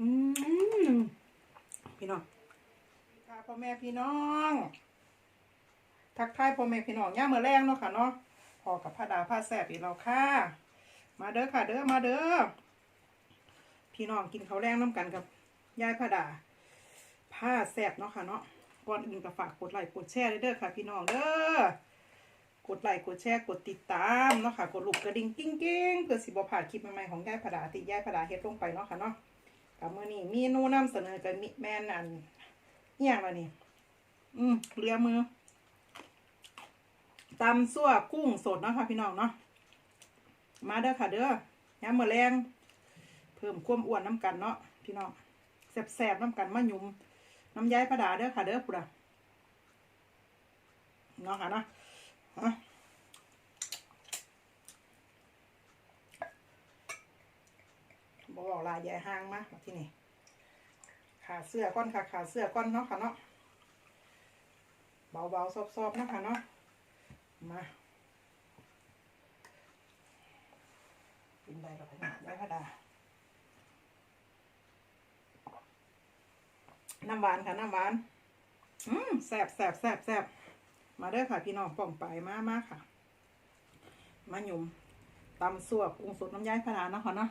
อืมพี่น้องค่ะพ่อแม่พี่น้อง ทักทายพ่อแม่พี่น้องย่าเมื่อแรงเนาะค่ะเนาะพอกับผ้าดาผ้าแสบอีกแล้วค่ะ มาเด้อค่ะ เด้อมาเด้อพี่น้องกินข้าวแรงน้ำกันกับยายผ้าดาผ้าแสบเนาะค่ะเนาะก่อนอื่นก็ฝากกดไลค์กดแชร์เด้อค่ะ พี่น้องเด้อกดไลค์กดแชร์กดติดตามเนาะค่ะกดลูกกระดิ่งกิ้งกิ้งเพื่อสิบ่พาดคลิปใหม่ๆของยายผ้าดาที่ยายผ้าดาเฮ็ดลงไปเนาะค่ะเนาะ กับมื่อนี้มีนูนำเสนอกับมิแม่นอันอหย่างละนี่ อืมเลียมือตำซั่วกุ้งสดเนาะค่ะพี่น้องเนาะมาเด้อค่ะเด้อยามมื้อแรงเพิ่มความอ้วนน้ำกันเนาะพี่น้องแซ่บๆน้ำกันมาหยุมน้ำย้ายประดาเด้อค่ะเด้อปุระเนาะค่ะเนาะฮะ บอกบอกลายยายห้างมาที่นี่ขาเสื้อก้อนค่ะขาเสื้อก้อนเนาะค่ะเนาะเบาๆซอบๆนะคะเนาะมากินได้กับพี่น้องได้ค่ะดาน้ำหวานค่ะน้ำหวานอืมแซ่บแซ่บแซ่บแซ่บมาเด้อค่ะ พี่น้องป่องไปมามากค่ะ มาหยุ่มตำซั่วกุ้งสดน้ำย้ายพะดาเนาะค่ะเนาะ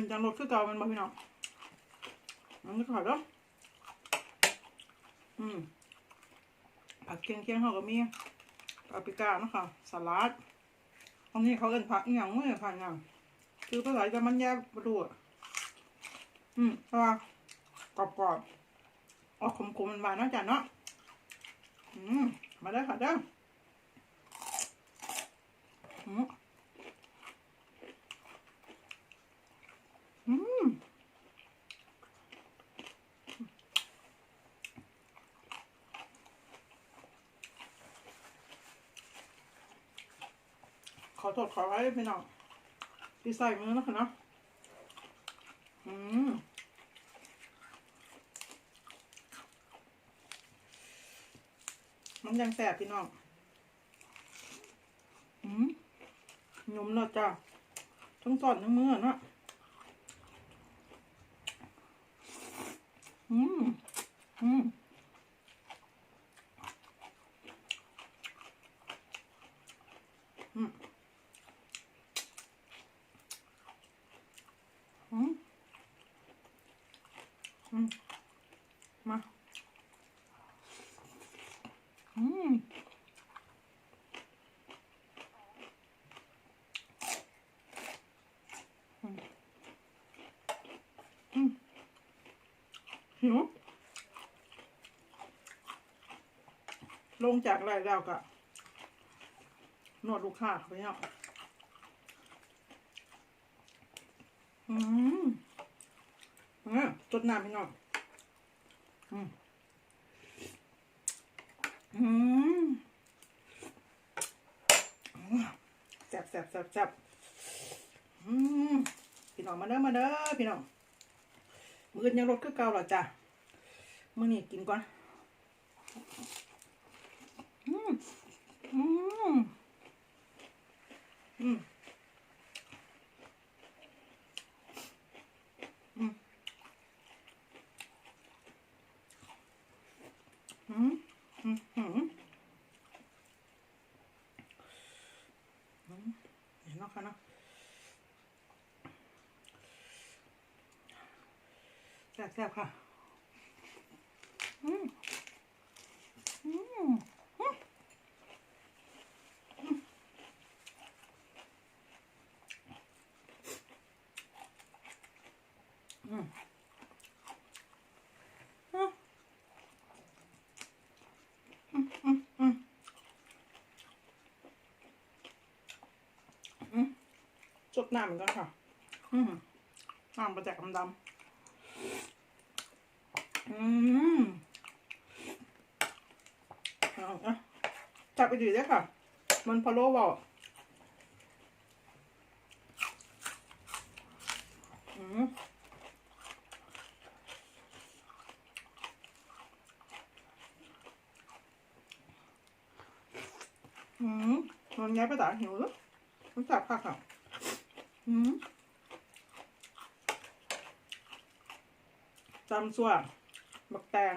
มันจังรถคือเก่ามันบ่พี่น้องมันไม่ขาดแล้วอืมผักเคียงเคียงเขาก็มีปาปริก้านะคะสลัดตรงนี้เขาเอิ้นผักอหย่างไม่ผักอย่างคือภาษาจะมันแยกประดูอืมเพราะว่ากรอบๆออกขมๆมันหวานนะจ้ะเนาะอืมมาได้ค่ะเด้ออืม อืมขอโทษขอไว้พี่น้องที่ใส่มือนะคะเนาะอืมมันยังแสบพี่น้อง อืมหยุ่มเนาะจ้ะทั้งสอนทั้งมือเนาะอืม อืม อืม อืม อื มมาอืมอืมหิวลงจากไรแล้วก็นวดลูกค้าไปเนาะอืม จดน้ำพี่น้องอืมอืมแซ่บแซ่บแซ่บแซ่บอืมพี่น้องมาเด้อมาเด้อพี่น้องมือยังรถคือเก่าหรอจ้ะมือนี่กินก่อนอืมอืมอืม 嗯嗯嗯，嗯，你看看呢？再再看，嗯嗯。 สดน้ำเหมือนกันค่ะ อืมน้ำประจักดำๆอืมเอาอะจับไปดีด้วยค่ะ มันพะโล้บอกอืมอืมมันย้ายไปตาหิวแล้วมันจับค่ะค่ะ อืมจำส่วนบักแตง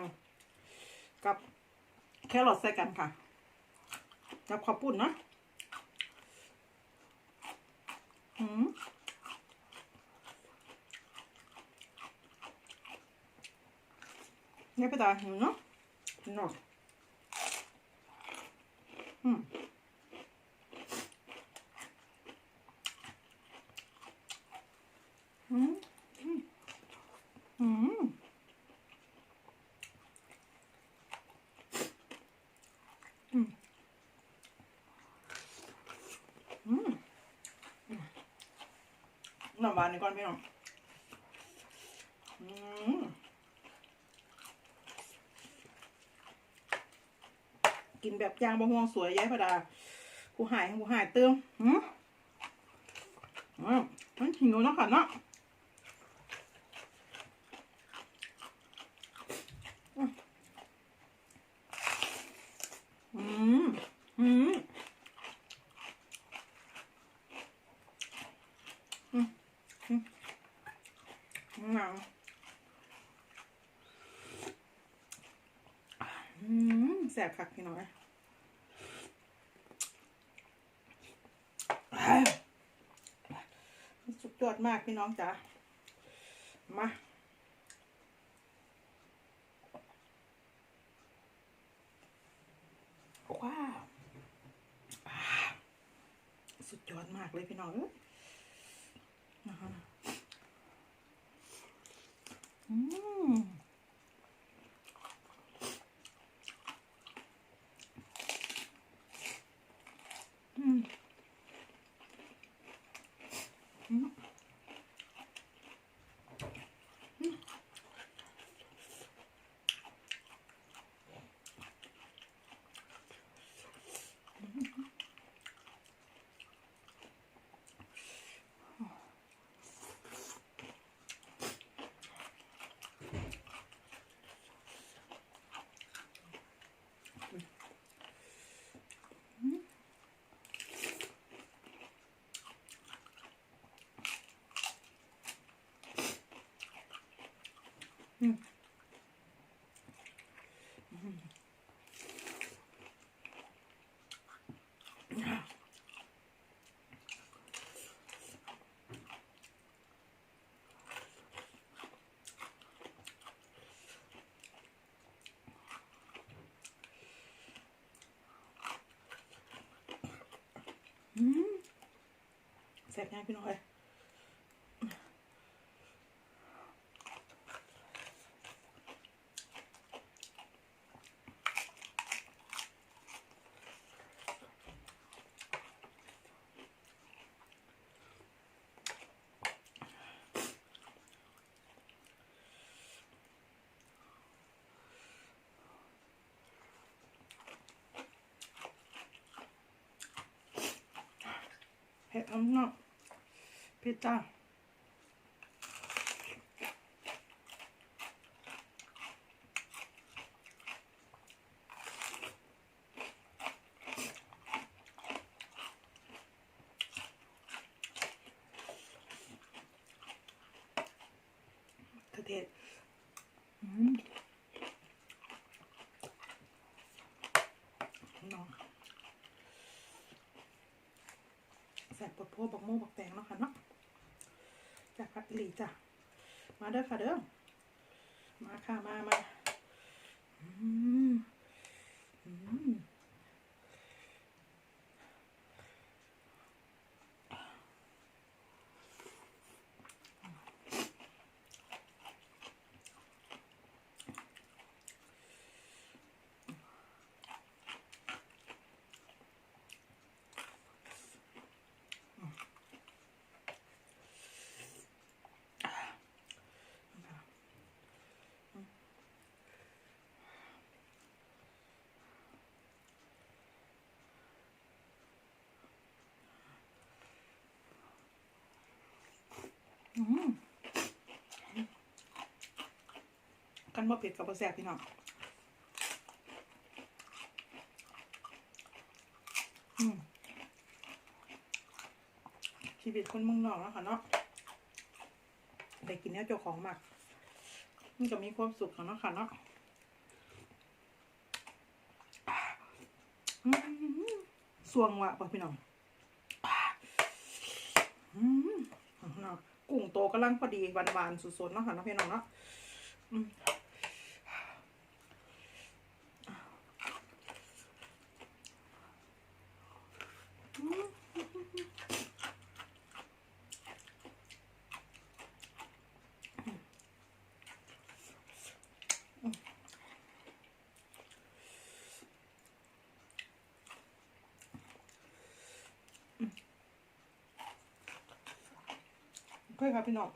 กับแครอทใส่กันค่ะ กับข้าวปุ้นนะอืมเนี่ยไปตาหิวเนาะเนาะอืม อืมอืมอืมอืมอืม น้ำหวานนี่ก่อนพี่น้องกินแบบย่างบะฮวงสวยย้ายพระดาผู้หายผู้หายเติมอืมอืมมันหิวนะค่ะเนาะอืมอืมอืมอืม หนังแสบคักพี่น้อยสุดยอดมากพี่น้องจ๋า มาว้าว สุดยอดมากเลยพี่น้องเอ้ยนะคะ อืมอืมอืมอืมอืม แซ่บง่ายพี่น้องเลย เผ็ดน้ำเนาะเผ็ดจ้าเทศอืมน้อง แสบปวดโพบักโมบักแตงเนาะค่ะเนาะจากพัดหลีจ้ะ มาเด้อค่ะเด้อ มาค่ะมามาอืม กันบ่เผ็ดกับบ่แซ่บพี่น้องชีวิตคนมึงนอกแล้วค่ะเนาะได้กินเนี้ยเจ้าของมากมันก็มีความสุขค่ะเนาะค่ะเนาะสวงว่ะป่ะพี่น้องอืมเนาะ กุ้งโตกำลังพอดีหวานๆสุดๆเนาะค่ะน้องพี่น้องเนาะ อืมโอเคค่ะพี่น้อง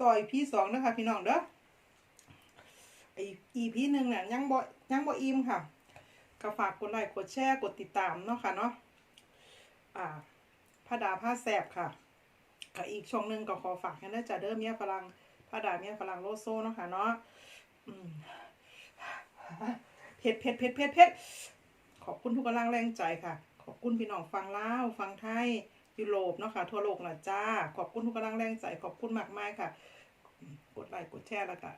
ต่ออีพีสองนะคะพี่น้องเด้อไออีพีหนึ่งเนี่ยยังบ่ยังบ่อิ่มค่ะก็ฝากกดไลค์กดแชร์กดติดตามเนาะค่ะเนาะอ่าพระดาผ้าแสบค่ะกับอีกช่องหนึ่งก็ขอฝากกันด้จ้ะเด้อเมียฝรั่งพระดาเมียฝรั่งโลโซเนาะค่ะเนาะอืมเผ็ดเผ็ดเผ็ดเผ็ดเผ็ดขอบคุณทุกกำลังแรงใจค่ะ ขอบคุณพี่น้องฟังลาวฟังไทย ยุโรปเนาะค่ะทั่วโลกละจ้า ขอบคุณทุกกำลังแรงใจ ขอบคุณมากมายค่ะ กดไลค์กดแชร์แล้วก็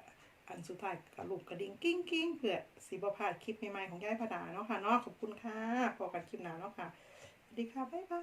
อันสุดท้ายกับลูกกระดิ่งกิ้งกิ้งเพื่อสีบพาดคลิปใหม่ๆของยายพดาเนาะค่ะเนาะขอบคุณค่ะพอกันคลิปหน้าเนาะค่ะสวัสดีค่ะบ๊ายบาย